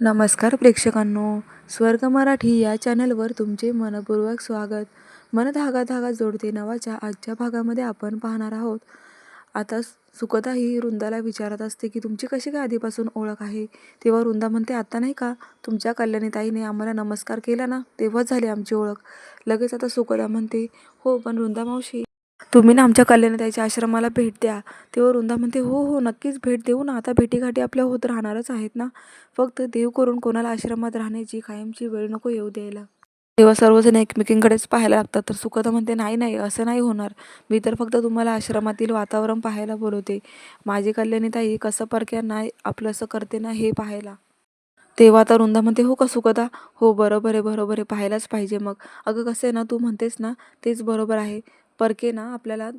नमस्कार प्रेक्षकांनो स्वर्ग मराठी या चॅनलवर तुमचे मनपूर्वक स्वागत. मन धागा धागा जोडते नावाच्या आजच्या भागामध्ये आपण पाहणार आहोत. आता सुकता ही वृंदाला विचारत असते की तुमची कशी काय आधीपासून ओळख आहे? तेव्हा वृंदा म्हणते आता नाही का? तुमच्या कल्याणीताईने आम्हाला नमस्कार केला ना तेव्हाच झाली आमची ओळख. लगेच आता सुकदा म्हणते हो पण वृंदा मावशी तुम्ही ना आमच्या कल्याणीताईच्या आश्रमाला भेट द्या. तेव्हा वृंदा म्हणते हो हो नक्कीच भेट देऊ ना. आता भेटीगाठी आपल्या होत राहणारच आहेत ना. फक्त देव करून कोणाला आश्रमात राहण्याची कायमची वेळ नको येऊ द्यायला. तेव्हा सर्वजण एकमेकींकडेच पाहायला लागतात. तर सुखदा म्हणते नाही नाही असं नाही होणार. मी तर फक्त तुम्हाला आश्रमातील वातावरण पाहायला बोलवते. माझी कल्याणीताई कसं परक्या नाही आपलं असं करते ना हे पाहायला. तेव्हा आता वृंदा म्हणते हो का सुखदा? हो बरोबर आहे बरोबर आहे. पाहायलाच पाहिजे मग. अगं कसं आहे ना तू म्हणतेस ना तेच बरोबर आहे. परके ना आपल्याला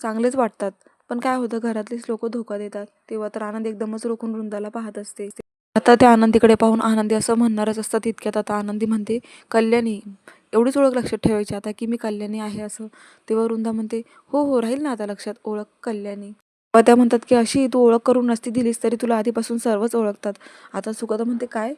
चांगलेच वाटतात. पण काय होतं घरातलीच लोक धोका देतात. तेव्हा तर आनंद एकदमच रोखून वृंदाला पाहत असते. आता त्या आनंदीकडे पाहून आनंदी असं म्हणणारच असतात तितक्यात. आता आनंदी म्हणते कल्याणी एवढीच ओळख लक्षात ठेवायची आता की मी कल्याणी आहे असं. तेव्हा वृंदा म्हणते हो हो राहील ना आता लक्षात ओळख कल्याणी. तेव्हा त्या म्हणतात की अशी तू ओळख करून नसती दिलीस तरी तुला आधीपासून सर्वच ओळखतात. आता सुगता म्हणते काय?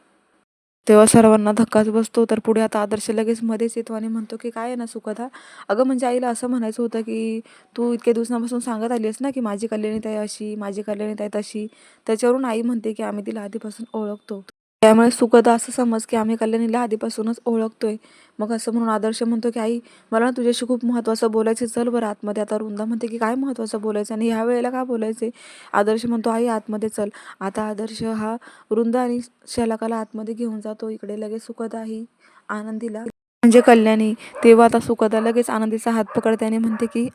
तेव्हा सर्वांना धक्काच बसतो. तर पुढे आता आदर्श लगेच मध्येच येतो आणि म्हणतो की काय आहे ना सुखदा? अगं म्हणजे आईला असं म्हणायचं होतं की तू इतक्या दिवसापासून सांगत आली आहेस ना की माझी कल्याणीताई अशी माझी कल्याणीताई तशी. त्याच्यावरून आई म्हणते की आम्ही तिला आधीपासून ओळखतो. त्यामुळे सुखदा असं समज की आम्ही कल्याणीला आधीपासूनच ओळखतोय. मग असं म्हणून आदर्श म्हणतो की आई मला ना तुझ्याशी खूप महत्त्वाचं बोलायचं चल बरं आतमध्ये. आता वृंदा म्हणते की काय महत्त्वाचं बोलायचं? आणि ह्या वेळेला का बोलायचे आदर्श म्हणतो आई आतमध्ये चल. आता आदर्श हा वृंदा आणि शलाकाला आतमध्ये घेऊन जातो. इकडे लगेच सुखदा ही आनंदीला. म्हणजे कल्याणी तेव्हा आता सुखदा लगेच आनंदीचा हात पकडते आणि म्हणते की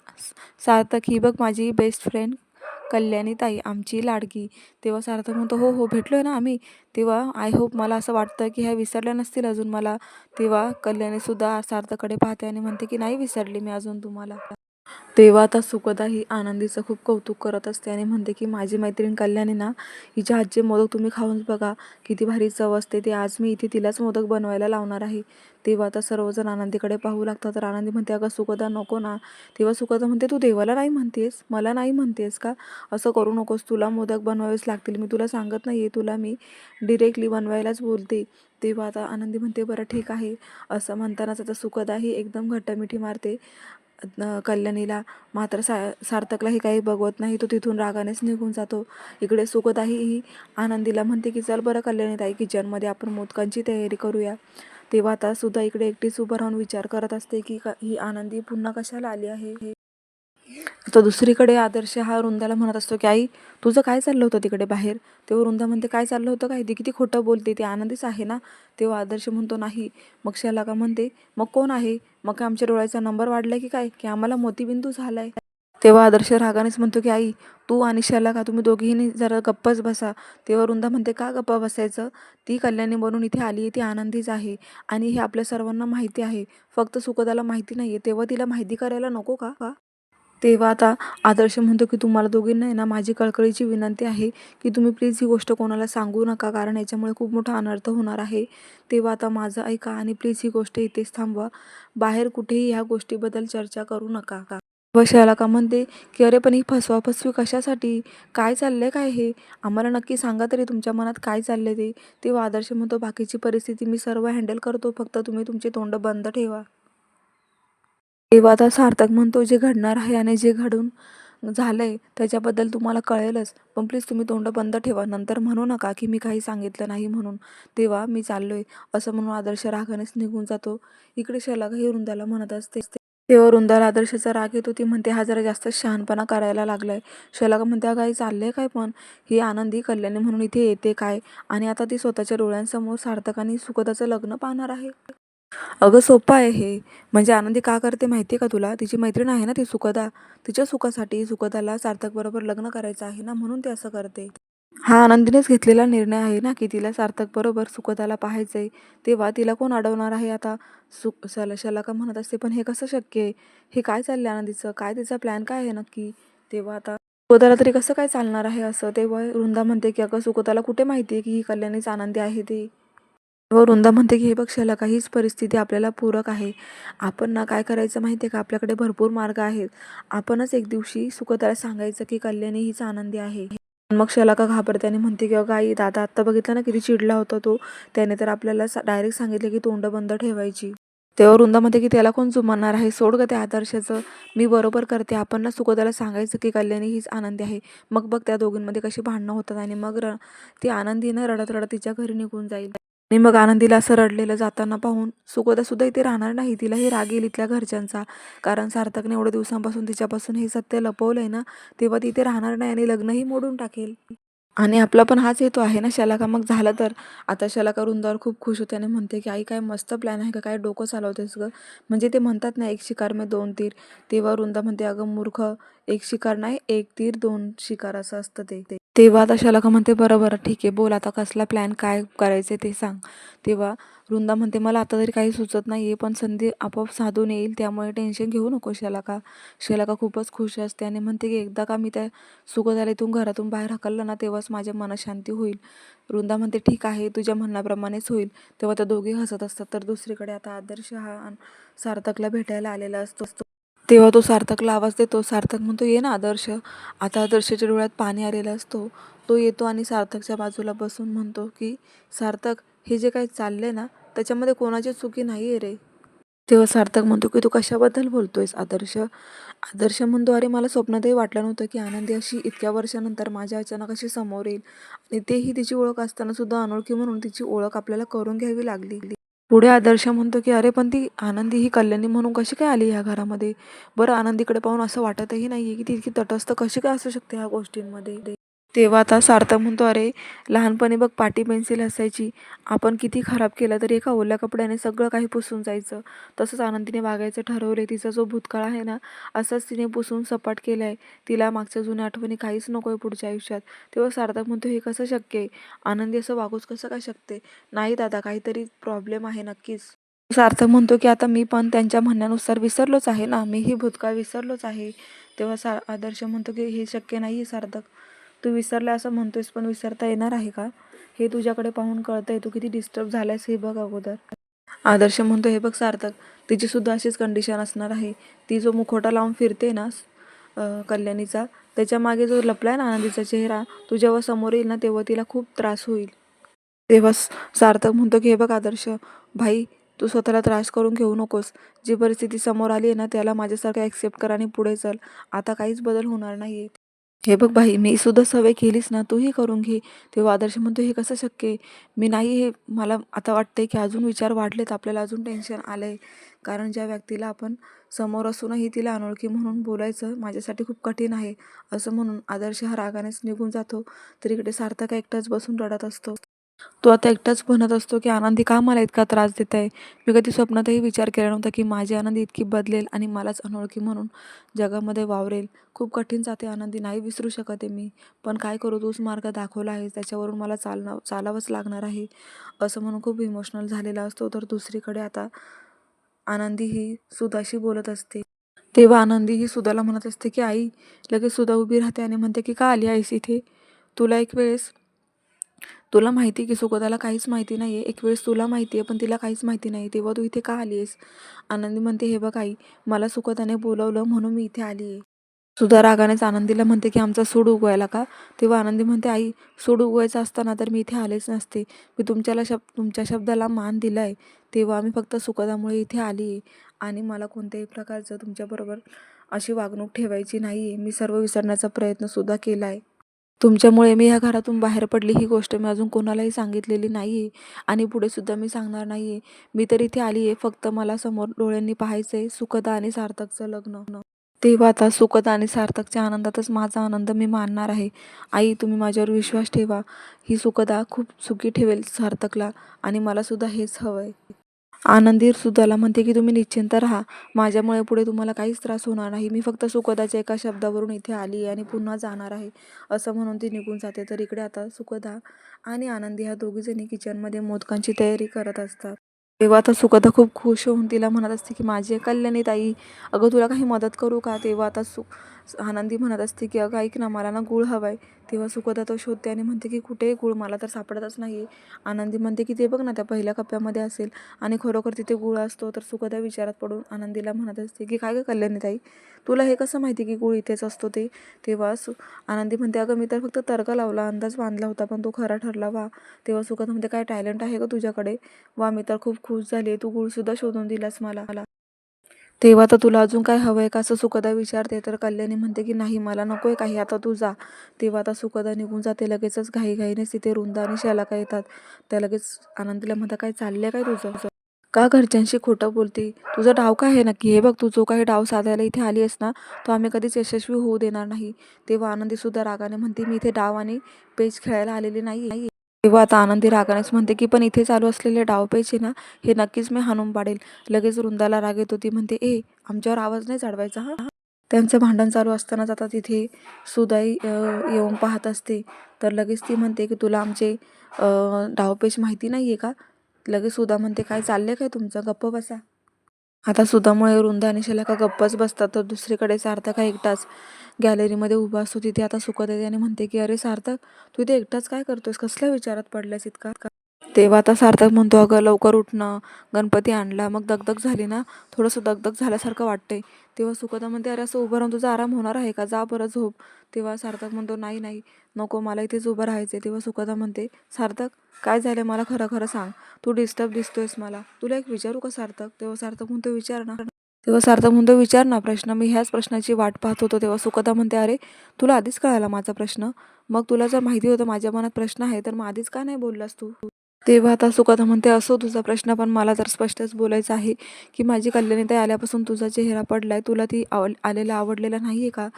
सार्थक ही बघ माझी बेस्ट फ्रेंड कल्याणी ताई आमची लाडकी. तेव्हा सार्थक म्हणतो हो हो भेटलो ना आम्ही. तेव्हा आय होप मला असं वाटतं की ह्या विसरल्या नसतील अजून मला. तेव्हा कल्याणीसुद्धा सार्थकडे पाहते आणि म्हणते की नाही विसरली मी अजून तुम्हाला. तेव्हा आता सुखदा ही आनंदीचं खूप कौतुक करत असते आणि म्हणते की माझी मैत्रीण कल्याणी ना हिच्या हातचे मोदक तुम्ही खाऊन बघा. किती भारी चव असते ते. आज मी इथे तिलाच मोदक बनवायला लावणार आहे. तेव्हा आता सर्वजण आनंदीकडे पाहू लागतात. तर आनंदी म्हणते अगं सुखदा नको ना. तेव्हा सुखदा म्हणते तू देवाला नाही म्हणतेस? मला नाही म्हणतेस का? असं करू नकोस. तुला मोदक बनवावेच लागतील. मी तुला सांगत नाही आहे तुला मी डिरेक्टली बनवायलाच बोलते. तेव्हा आता आनंदी म्हणते बरं ठीक आहे. असं म्हणतानाच आता सुखदा ही एकदम घट्टमिठी मारते. कल्याणीला मात्र सा सार्थकलाही काही बघवत नाही. तो तिथून रागानेच निघून जातो. इकडे सुखदाही ही आनंदीला म्हणते की चल बरं कल्याणीताई किचनमध्ये आपण मोदकांची तयारी करूया. तेव्हा आता सुद्धा इकडे एकटीच उभं राहून विचार करत असते की ही आनंदी पुन्हा कशाला आली आहे? तर दुसरीकडे आदर्श हा वृंदाला म्हणत असतो की आई तुझं काय चाललं होतं तिकडे बाहेर? तेव्हा वृंदा म्हणते काय चाललं होतं काय ती किती खोटं बोलते ती आनंदीच आहे ना? तेव्हा आदर्श म्हणतो नाही. मग का म्हणते मग कोण आहे? मग काय आमच्या डोळ्याचा नंबर वाढलाय की काय? की आम्हाला मोतीबिंदू झालाय. तेव्हा आदर्श रागानेच म्हणतो की आई तू आणि का तुम्ही दोघीही जरा गप्पच बसा. तेव्हा वृंदा म्हणते का गप्पा बसायचं? ती कल्याणी बनून इथे आली आहे ती आनंदीच आहे आणि हे आपल्या सर्वांना माहिती आहे. फक्त सुखदाला माहिती नाही आहे तेव्हा तिला माहिती करायला नको का? तेव्हा आता आदर्श म्हणतो की तुम्हाला दोघींना आहे ना माझी कळकळीची विनंती आहे की तुम्ही प्लीज ही गोष्ट कोणाला सांगू नका कारण याच्यामुळे खूप मोठा अनर्थ होणार आहे. तेव्हा आता माझं ऐका आणि प्लीज ही गोष्ट इथेच थांबवा. बाहेर कुठेही ह्या गोष्टीबद्दल चर्चा करू नका. का व का म्हणते की अरे पण ही फसवाफसवी कशासाठी? काय चाललं आहे काय हे? आम्हाला नक्की सांगा तरी तुमच्या मनात काय चाललं ते. तेव्हा आदर्श म्हणतो बाकीची परिस्थिती मी सर्व हँडल करतो फक्त तुम्ही तुमचे तोंड बंद ठेवा. तेव्हा आता सार्थक म्हणतो जे घडणार आहे आणि जे घडून झालंय त्याच्याबद्दल तुम्हाला कळेलच. पण प्लीज तुम्ही तोंड बंद ठेवा. नंतर म्हणू नका की मी काही सांगितलं नाही म्हणून. तेव्हा मी चाललोय. असं म्हणून आदर्श रागानेच निघून जातो. इकडे शलाघाही वृंदाला म्हणत असते. तेव्हा वृंदाला आदर्शाचा राग येतो. ती म्हणते हा जरा जास्त शहाणपणा करायला लागलाय. शलाका म्हणते काही चाललंय काय पण? ही आनंदी कल्याणी म्हणून इथे येते काय? आणि आता ती स्वतःच्या डोळ्यांसमोर सार्थक आणि सुखदाचं लग्न पाहणार आहे. अगं सोपं आहे हे. म्हणजे आनंदी का करते माहिती आहे का तुला? तिची मैत्रीण आहे ना ती सुखदा तिच्या सुखासाठी सुखदाला सार्थक बरोबर लग्न करायचं आहे ना म्हणून ते असं करते. हा आनंदीनेच घेतलेला निर्णय आहे ना की तिला सार्थक बरोबर सुखदाला पाहायचंय. तेव्हा तिला कोण अडवणार आहे आता? सुख शला का म्हणत असते पण हे कसं शक्य आहे? हे काय चाललंय आनंदीचं? काय तिचा प्लॅन काय आहे नक्की? तेव्हा आता सुखदाला तरी कसं काय चालणार आहे असं? तेव्हा वृंदा म्हणते की अगं सुखदाला कुठे माहिती आहे की ही कल्याणीच आनंदी आहे ती? व वृंदा म्हणते की हे बघ काहीच परिस्थिती आपल्याला पूरक आहे. आपण ना काय करायचं माहिती आहे का? आपल्याकडे भरपूर मार्ग आहेत. आपणच एक दिवशी सुखदाला सांगायचं की कल्याणी हीच आनंदी आहे. मग शलाका घाबरते आणि म्हणते की अगं आई दादा आत्ता बघितलं ना किती चिडला होता तो. त्याने तर आपल्याला डायरेक्ट सांगितलं की तोंड बंद ठेवायची. तेव्हा वृंदा म्हणते की त्याला कोण जुमानणार आहे? सोड ग त्या आदर्शाचं. मी बरोबर करते. आपण ना सुखदाला सांगायचं की कल्याणी हीच आनंदी आहे. मग बघ त्या दोघींमध्ये कशी भांडणं होतात आणि मग र ती आनंदीनं रडत रडत तिच्या घरी निघून जाईल. आणि मग आनंदीला असं रडलेलं जाताना पाहून सुखोदासुद्धा इथे राहणार नाही. तिलाही राग येईल इथल्या घरच्यांचा. कारण सार्थकने एवढ्या दिवसांपासून तिच्यापासून हे सत्य लपवलंय ना तेव्हा ती इथे राहणार नाही आणि लग्नही मोडून टाकेल. आणि आपला पण हाच हेतू आहे ना शलाका. मग झालं तर? आता शलाका रुंदावर खूप खुश होते आणि म्हणते की आई काय मस्त प्लॅन आहे का? काय डोकं चालवतेस ग? म्हणजे ते म्हणतात ना एक शिकार में दोन तीर. तेव्हा रुंदा म्हणते अगं मूर्ख एक शिकार नाही एक तीर दोन शिकार. असं असतं ते- तेव्हा आता शलाका म्हणते बरं बरं ठीक आहे बोल आता कसला प्लॅन काय करायचं ते सांग. तेव्हा वृंदा म्हणते मला आता तरी काही सुचत नाही आहे पण संधी आपोआप साधून येईल त्यामुळे टेन्शन घेऊ नको शलाका. शलाका खूपच खुश असते आणि म्हणते की एकदा का मी त्या सुगंधाला इथून घरातून बाहेर हकललं ना तेव्हाच माझ्या मनशांती शांती होईल. वृंदा म्हणते ठीक आहे तुझ्या म्हणण्याप्रमाणेच होईल. तेव्हा त्या दोघे हसत असतात तर दुसरीकडे आता आदर्श हा सार्थकला भेटायला आलेला असतो. तेव्हा तो सार्थकला आवाज देतो. सार्थक म्हणतो ये ना आदर्श. आता आदर्शच्या डोळ्यात पाणी आलेलं असतो. तो येतो आणि सार्थकच्या बाजूला बसून म्हणतो की सार्थक हे जे काही चाललंय ना त्याच्यामध्ये कोणाची चुकी नाही आहे रे. तेव्हा सार्थक म्हणतो की तू कशाबद्दल बोलतोयस आदर्श? आदर्श म्हणतो अरे मला स्वप्नातही वाटलं नव्हतं की आनंदी अशी इतक्या वर्षानंतर माझ्या अचानक अशी समोर येईल. आणि तेही तिची ओळख असताना सुद्धा अनोळखी म्हणून तिची ओळख आपल्याला करून घ्यावी लागली. पुढे आदर्श म्हणतो की अरे पण ती आनंदी ही कल्याणी म्हणून कशी काय आली ह्या घरामध्ये? बरं आनंदीकडे पाहून असं वाटतही नाही आहे की ती इतकी तटस्थ कशी काय असू शकते ह्या गोष्टींमध्ये? तेव्हा आता सार्थक म्हणतो अरे लहानपणी बघ पाटी पेन्सिल असायची. आपण किती खराब केलं तरी एका ओल्या कपड्याने सगळं काही पुसून जायचं. तसंच आनंदीने वागायचं ठरवले तिचा जो भूतकाळ आहे ना असाच तिने पुसून सपाट केला आहे तिला मागच्या जुन्या आठवणी काहीच नको आहे पुढच्या आयुष्यात. तेव्हा सार्थक म्हणतो हे कसं शक्य आहे? आनंदी असं वागूच कसं काय शकते? नाही दादा काहीतरी प्रॉब्लेम आहे नक्कीच. सार्थक म्हणतो की आता मी पण त्यांच्या म्हणण्यानुसार विसरलोच आहे ना. मीही भूतकाळ विसरलोच आहे. तेव्हा सा आदर्श म्हणतो की हे शक्य नाही आहे सार्थक. तू विसरला असं म्हणतोयस पण विसरता येणार आहे का? हे तुझ्याकडे पाहून कळतंय तू किती डिस्टर्ब झालायस हे बघ अगोदर. आदर्श म्हणतो हे बघ सार्थक तिची सुद्धा अशीच कंडिशन असणार आहे. ती जो मुखोटा लावून फिरते ना कल्याणीचा त्याच्यामागे जो लपलाय ना आनंदीचा चेहरा तू जेव्हा समोर येईल ना तेव्हा तिला खूप त्रास होईल. तेव्हा सार्थक म्हणतो की हे बघ आदर्श भाई तू स्वतःला त्रास करून घेऊ नकोस. जी परिस्थिती समोर आली आहे ना त्याला माझ्यासारखं ॲक्सेप्ट कर आणि पुढे चल. आता काहीच बदल होणार नाही हे बघ भाई मी सुद्धा सवय केलीस ना तूही करून घे. तेव्हा आदर्श म्हणतो हे कसं शक्य आहे? मी नाही हे मला आता वाटतंय की अजून विचार वाढलेत आपल्याला अजून टेन्शन आलंय. कारण ज्या व्यक्तीला आपण समोर असूनही तिला अनोळखी म्हणून बोलायचं माझ्यासाठी खूप कठीण आहे असं म्हणून आदर्श हा रागानेच निघून जातो. तर इकडे सार्थक एकटाच बसून रडत असतो. तो आता एकटाच म्हणत असतो की आनंदी का मला इतका त्रास देत आहे मी कधी स्वप्नातही विचार केला नव्हता की माझी आनंदी इतकी बदलेल आणि मलाच अनोळखी म्हणून जगामध्ये वावरेल. खूप कठीण जाते आनंदी नाही विसरू शकत आहे मी. पण काय करू तूच मार्ग दाखवला आहे त्याच्यावरून मला चालणं चालावंच लागणार आहे. असं म्हणून खूप इमोशनल झालेला असतो. तर दुसरीकडे आता आनंदी ही सुधाशी बोलत असते. तेव्हा आनंदी ही सुधाला म्हणत असते की आई लगेच सुधा उभी राहते आणि म्हणते की का आली आहेस इथे? तुला एक वेळेस तुला माहिती की सुगताला काहीच माहिती नाही आहे एक वेळेस तुला माहिती आहे पण तिला काहीच माहिती नाही तेव्हा तू इथे का आली आहेस आनंदी म्हणते हे बघ आई मला सुगताने बोलवलं म्हणून मी इथे आली आहे सुधा रागानेच आनंदीला म्हणते की आमचा सूड उगवायला का? तेव्हा आनंदी म्हणते आई सूड उगवायचा असताना तर मी इथे आलेच नसते. मी तुमच्याला शब तुमच्या शब्दाला मान दिला आहे तेव्हा मी फक्त सुखदामुळे इथे आली आहे आणि मला कोणत्याही प्रकारचं तुमच्याबरोबर अशी वागणूक ठेवायची नाही आहे मी सर्व विसरण्याचा प्रयत्नसुद्धा केला आहे तुमच्यामुळे मी ह्या घरातून बाहेर पडली ही गोष्ट मी अजून कोणालाही सांगितलेली नाही आहे आणि पुढे सुद्धा मी सांगणार नाही आहे मी तर इथे आली आहे फक्त मला समोर डोळ्यांनी पाहायचं आहे सुखदा आणि सार्थकचं लग्न. तेव्हा आता सुखदा आणि सार्थकच्या आनंदातच माझा आनंद मी मानणार आहे. आई तुम्ही माझ्यावर विश्वास ठेवा. ही सुखदा खूप सुखी ठेवेल सार्थकला आणि मलासुद्धा हेच हवं आहे आनंदी सुद्धाला म्हणते की तुम्ही निश्चिंत राहा. माझ्यामुळे पुढे तुम्हाला काहीच त्रास होणार नाही. मी फक्त सुखदाच्या एका शब्दावरून इथे आली आहे आणि पुन्हा जाणार आहे. असं म्हणून ती निघून जाते. तर इकडे आता सुखदा आणि आनंदी ह्या दोघीजणी किचनमध्ये मोदकांची तयारी करत असतात. तेव्हा आता सुखदा खूप खुश होऊन तिला म्हणत असते की माझी कल्याणी ताई अगं तुला काही मदत करू का? तेव्हा आता सु आनंदी म्हणत असते की अगं ऐक ना मला ना गूळ हवा आहे तेव्हा सुखदा तो शोधते आणि म्हणते की कुठे गूळ? मला तर सापडतच नाही आहे आनंदी म्हणते की ते बघ ना त्या पहिल्या कप्प्यामध्ये असेल आणि खरोखर तिथे गूळ असतो. तर सुखदा विचारात पडून आनंदीला म्हणत असते की काय गं कल्याणी ताई? तुला हे कसं माहिती की गुळ इथेच असतो ते? तेव्हा सु आनंदी म्हणते अगं मी तर फक्त तर्क लावला अंदाज बांधला होता पण तो खरा ठरला वा तेव्हा सुखद म्हणते काय टॅलेंट आहे का तुझ्याकडे? वा मी तर खूप खुश झाली तू गुळसुद्धा शोधून दिलास मला. तेव्हा तर तुला अजून काय हवं आहे का? असं सुखदा विचारते तर कल्याणी म्हणते की नाही मला नको आहे काही आता तू जा. तेव्हा आता सुखदा निघून जाते लगेचच घाईघाईनेच तिथे रुंदा आणि शालाका येतात. त्या लगेच आनंदीला म्हणता काय चाललंय काय तुझं? का घरच्यांशी खोटं बोलते? तुझं डाव काय आहे नक्की? हे बघ तू जो काही डाव साधायला इथे आली आहेस ना तो आम्ही कधीच यशस्वी होऊ देणार नाही. तेव्हा आनंदीसुद्धा रागाने म्हणते मी इथे डाव आणि पेज खेळायला आलेली नाही. तेव्हा आता आनंदी रागानेच म्हणते की पण इथे चालू असलेले डावपेच आहे ना हे नक्कीच मी हाणून पाडेल. लगेच रुंदाला राग येतो ती म्हणते ए आमच्यावर आवाज नाही चढवायचा हा? त्यांचं भांडण चालू असतानाच आता तिथे सुदाई येऊन पाहत असते. तर लगेच ती म्हणते की तुला आमचे डावपेच माहिती नाही आहे का? लगेच सुधा म्हणते काय चाललंय काय तुमचं? गप्प बसा. आता सुधामुळे रुंद आणि शलाका गप्पच बसतात तर दुसरीकडे सार्थक हा एकटाच गॅलरीमध्ये उभा असतो. तिथे आता सुकत येते आणि म्हणते की अरे सार्थक तू इथे एकटाच काय करतोयस? कसल्या विचारात पडल्यास इतका? तेव्हा आता सार्थक म्हणतो अगं लवकर उठणं गणपती आणला. मग दगदग झाली ना. थोडंसं दगदग झाल्यासारखं वाटते तेव्हा सुखदा म्हणते अरे असं उभं राहून तुझा आराम होणार आहे का? जा बरं झोप. तेव्हा सार्थक म्हणतो नाही नाही. नको मला इथेच उभं राहायचं तेव्हा सुखदा म्हणते सार्थक काय झालं मला खरं खरं सांग. तू डिस्टर्ब दिसतोयस मला. तुला एक विचारू का सार्थक? तेव्हा सार्थक म्हणतो विचार ना. तेव्हा सार्थक म्हणतो विचार ना प्रश्न. मी ह्याच प्रश्नाची वाट पाहत होतो. तेव्हा सुखदा म्हणते अरे तुला आधीच कळाला माझा प्रश्न? मग तुला जर माहिती होतं माझ्या मनात प्रश्न आहे तर मग आधीच का नाही बोललास तू? तेव्हा आता सुकथा म्हणते असो तुझा प्रश्न पण मला तर स्पष्टच बोलायचं आहे की माझी कल्याणीताई आल्यापासून तुझा चेहरा पडलाय तुला ती आव आलेला आवडलेला नाही आहे का?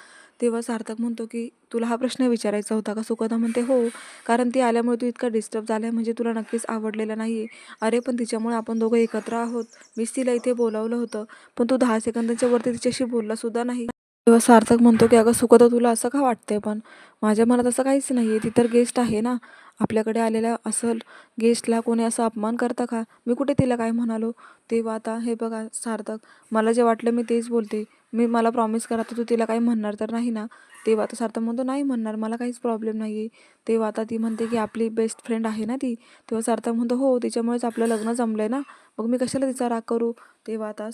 तेव्हा सार्थक म्हणतो की तुला हा प्रश्न विचारायचा होता का? सुखदा म्हणते हो कारण ती आल्यामुळे तू इतका डिस्टर्ब झाला आहे म्हणजे तुला नक्कीच आवडलेला नाही आहे अरे पण तिच्यामुळे आपण दोघं एकत्र आहोत. मीच तिला इथे बोलावलं होतं पण तू दहा सेकंदाच्या वरती तिच्याशी बोललासुद्धा नाही. तेव्हा सार्थक म्हणतो की अगं सुखदा तुला असं का वाटतंय पण? माझ्या मनात असं काहीच नाही आहे ती तर गेस्ट आहे ना. आपल्याकडे आलेल्या असं गेस्टला कोणी असं अपमान करतं का? मी कुठे तिला काय म्हणालो? तेव्हा आता हे बघा सार्थक मला जे वाटलं मी तेच बोलते. मी मला प्रॉमिस करा तर तू तिला काही म्हणणार तर नाही ना? तेव्हा आता सार्थक म्हणतो नाही म्हणणार मला काहीच प्रॉब्लेम नाही आहे तेव्हा आता ती म्हणते की आपली बेस्ट फ्रेंड आहे ना ती? तेव्हा सार्थक म्हणतो हो तिच्यामुळेच आपलं लग्न जमलं आहे ना? मग मी कशाला तिचा राग करू? तेव्हा आता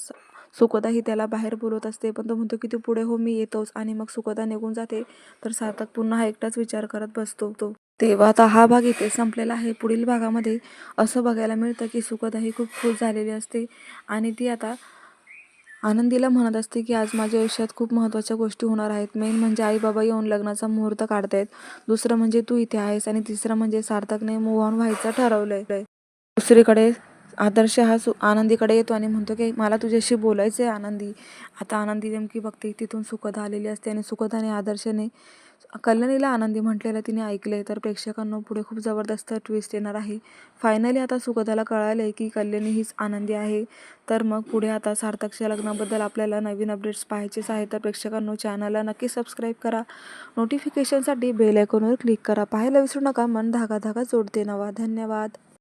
सुखदाही त्याला बाहेर बोलवत असते पण तो म्हणतो की तू पुढे हो मी येतोच आणि मग सुखदा निघून जाते. तर सार्थक पुन्हा एकटाच विचार करत बसतो तो. तेव्हा आता हा भाग इथे संपलेला आहे. पुढील भागामध्ये असं बघायला मिळतं की सुकथा ही खूप खुश झालेली असते. आणि ती आता आनंदीला म्हणत असते की आज माझ्या आयुष्यात खूप महत्त्वाच्या गोष्टी होणार आहेत. मेन म्हणजे आई बाबा येऊन लग्नाचा मुहूर्त काढतायत. दुसरं म्हणजे तू इथे आहेस आणि तिसरं म्हणजे सार्थकने मूव ऑन व्हायचं ठरवलंय. दुसरीकडे आदर्श हा सु आनंदीकडे येतो आणि म्हणतो की मला तुझ्याशी बोलायचं आहे आनंदी. आता आनंदी नेमकी बघते तिथून सुखदा आलेली असते आणि सुखदाने आणि आदर्शने कल्याणीला आनंदी म्हटलेलं तिने ऐकले तर प्रेक्षकांना पुढे खूप जबरदस्त ट्विस्ट येणार आहे. फायनली आता सुगताला कळालं आहे की कल्याणी हीच आनंदी आहे. तर मग पुढे आता सार्थकच्या लग्नाबद्दल आपल्याला नवीन अपडेट्स पाहायचेच आहे तर प्रेक्षकांनो चॅनलला नक्की सबस्क्राईब करा. नोटिफिकेशनसाठी बेल आयकॉनवर क्लिक करा. पाहायला विसरू नका. मन धागा धागा जोडते नवा. धन्यवाद.